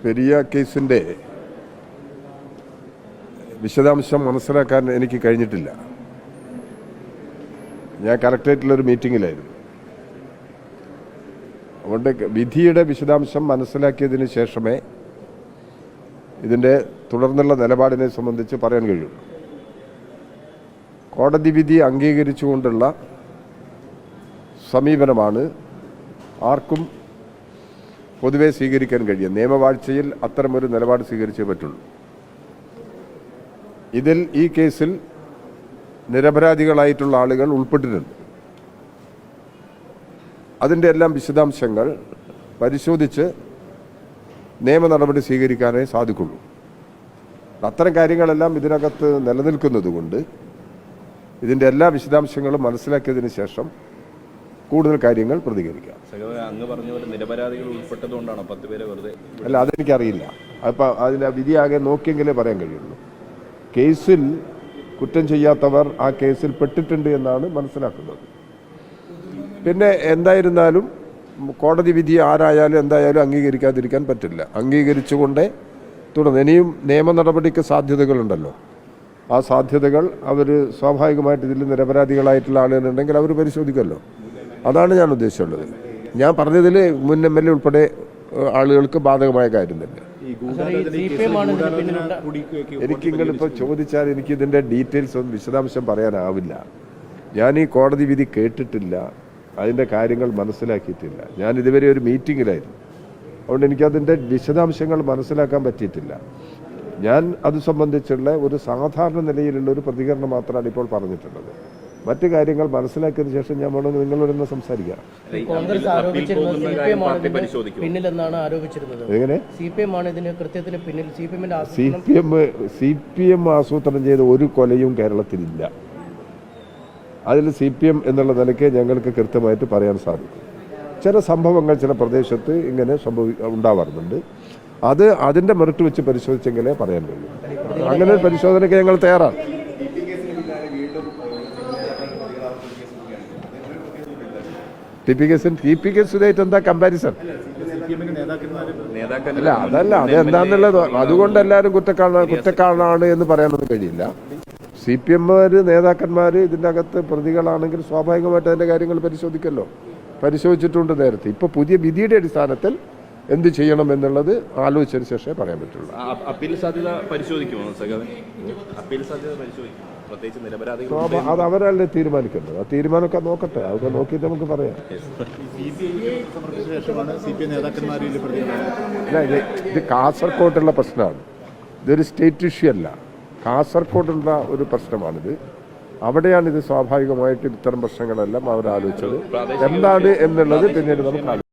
പെരിയ കേസിന്റെ വിശദാംശം മനസ്സിലാക്കാൻ എനിക്ക് കഴിഞ്ഞിട്ടില്ല. ഞാൻ കലക്ട്രേറ്റിലൊരു മീറ്റിങ്ങിലായിരുന്നു. അതുകൊണ്ട് വിധിയുടെ വിശദാംശം മനസ്സിലാക്കിയതിന് ശേഷമേ ഇതിന്റെ തുടർന്നുള്ള നിലപാടിനെ സംബന്ധിച്ച് പറയാൻ കഴിയുള്ളൂ കോടതി വിധി അംഗീകരിച്ചുകൊണ്ടുള്ള സമീപനമാണ് ആർക്കും പൊതുവെ സ്വീകരിക്കാൻ കഴിയും. നിയമവാഴ്ചയിൽ അത്തരമൊരു നിലപാട് സ്വീകരിച്ചേ പറ്റുള്ളൂ. ഇതിൽ ഈ കേസിൽ നിരപരാധികളായിട്ടുള്ള ആളുകൾ ഉൾപ്പെട്ടിട്ടുണ്ട്. അതിന്റെ എല്ലാം വിശദാംശങ്ങൾ പരിശോധിച്ച് നിയമ നടപടി സ്വീകരിക്കാനേ സാധിക്കുള്ളൂ. അത്തരം കാര്യങ്ങളെല്ലാം ഇതിനകത്ത് നിലനിൽക്കുന്നതുകൊണ്ട് ഇതിന്റെ എല്ലാ വിശദാംശങ്ങളും മനസ്സിലാക്കിയതിന് ശേഷം കൂടുതൽ കാര്യങ്ങൾ പ്രതികരിക്കാം. സഖാവ് അങ്ങ് പറഞ്ഞ പോലെ നിരപരാധികൾ ഉൾപ്പെട്ടതുകൊണ്ടാണ് പത്ത് പേരെ വെറുതെ അല്ല അതെനിക്കറിയില്ല. അപ്പം വിധി ആകെ നോക്കിയെങ്കിലേ പറയാൻ കഴിയുള്ളൂ. കേസിൽ കുറ്റം ചെയ്യാത്തവർ ആ കേസിൽ പെട്ടിട്ടുണ്ട് എന്നാണ് മനസ്സിലാക്കുന്നത്. പിന്നെ എന്തായിരുന്നാലും കോടതി വിധി ആരായാലും എന്തായാലും അംഗീകരിക്കാതിരിക്കാൻ പറ്റില്ല. അംഗീകരിച്ചുകൊണ്ടേ തുടർന്ന് ഇനിയും നിയമ നടപടിക്ക് സാധ്യതകളുണ്ടല്ലോ. ആ സാധ്യതകൾ അവർ സ്വാഭാവികമായിട്ട് ഇതിൽ നിരപരാധികളായിട്ടുള്ള ആളുകളുണ്ടെങ്കിൽ അവർ പരിശോധിക്കുമല്ലോ അതാണ് ഞാൻ ഉദ്ദേശിച്ചുള്ളത്. ഞാൻ പറഞ്ഞതിൽ മുൻ എം എൽ എ ഉൾപ്പെടെ ആളുകൾക്ക് ബാധകമായ കാര്യം തന്നെ. എനിക്ക് നിങ്ങളിപ്പോൾ ചോദിച്ചാൽ എനിക്ക് ഇതിന്റെ ഡീറ്റെയിൽസ് ഒന്നും വിശദാംശം പറയാനാവില്ല. ഞാൻ ഈ കോടതി വിധി കേട്ടിട്ടില്ല. അതിന്റെ കാര്യങ്ങൾ മനസ്സിലാക്കിയിട്ടില്ല. ഞാൻ ഇതുവരെ ഒരു മീറ്റിങ്ങിലായിരുന്നു അതുകൊണ്ട് എനിക്ക് അതിന്റെ വിശദാംശങ്ങൾ മനസ്സിലാക്കാൻ പറ്റിയിട്ടില്ല. ഞാൻ അത് സംബന്ധിച്ചുള്ള ഒരു സാധാരണ നിലയിലുള്ള ഒരു പ്രതികരണം മാത്രമാണ് ഇപ്പോൾ പറഞ്ഞിട്ടുള്ളത്. മറ്റു കാര്യങ്ങൾ മനസ്സിലാക്കിയതിനു ശേഷം ഞാൻ വേണമെങ്കിൽ നിങ്ങളോടൊന്ന് സംസാരിക്കാം. കോൺഗ്രസ് ആരോപിച്ചിരുന്നത് സി പി എം ആണ് പാർട്ടി പിന്നിലെന്നാണ് ആരോപിച്ചിരുന്നത്. എങ്ങനെ? സി പി എം ആണ് ഇതിന് കൃത്യത്തിന് പിന്നിൽ സി പി എമ്മിന്റെ C P M C P M ആസൂത്രണം ചെയ്ത ഒരു കൊലയും കേരളത്തിലില്ല. അതിൽ സി പി എം എന്നുള്ള നിലയ്ക്ക് ഞങ്ങൾക്ക് കൃത്യമായിട്ട് പറയാൻ സാധിക്കും. ചില സംഭവങ്ങൾ ചില പ്രദേശത്ത് ഇങ്ങനെ സംഭവി ഉണ്ടാവാറുണ്ട്. അത് അതിന്റെ മെറിറ്റ് വെച്ച് പരിശോധിച്ചെങ്കിലേ പറയാൻ കഴിയും. അങ്ങനെ പരിശോധനയ്ക്ക് ഞങ്ങൾ തയ്യാറാണ്. ടി പി കേസിൻ ടി പി കേസുമായിട്ട് എന്താ കമ്പാരിസൺ അല്ല അതല്ല അത് എന്താന്നുള്ളത് അതുകൊണ്ട് എല്ലാവരും കുറ്റക്കാരാണ് കുറ്റക്കാരനാണ് എന്ന് പറയാനൊന്നും കഴിയില്ല. സി പി എമ്മുകാർ നേതാക്കന്മാർ ഇതിന്റെ അകത്ത് പ്രതികളാണെങ്കിൽ സ്വാഭാവികമായിട്ട് അതിന്റെ കാര്യങ്ങൾ പരിശോധിക്കല്ലോ. പരിശോധിച്ചിട്ടുണ്ട് നേരത്തെ. ഇപ്പോൾ പുതിയ വിധിയുടെ അടിസ്ഥാനത്തിൽ എന്ത് ചെയ്യണം എന്നുള്ളത് ആലോചിച്ചതിന് ശേഷമേ പറയാൻ പറ്റുള്ളൂ. അപ്പീൽ സാധ്യത പരിശോധിക്കുമോ അപ്പീൽ സാധ്യത പരിശോധിക്കും പ്രത്യേകിച്ച് നിരപരാധികൾ സ്വാഭാ- അത് അവരല്ലേ തീരുമാനിക്കേണ്ടത്? ആ തീരുമാനമൊക്കെ നോക്കട്ടെ. അതൊക്കെ നോക്കിയിട്ട് നമുക്ക് പറയാം. ഇത് ഇത് കാസർകോട്ടുള്ള പ്രശ്നമാണ്. ഇതൊരു സ്റ്റേറ്റ് ഇഷ്യൂ അല്ല. കാസർകോട്ടുള്ള ഒരു പ്രശ്നമാണിത്. അവിടെയാണ് ഇത് സ്വാഭാവികമായിട്ട് ഇത്തരം പ്രശ്നങ്ങളെല്ലാം അവർ ആലോചിച്ചത് എന്താണ് എന്നുള്ളത് പിന്നീട് നമുക്ക്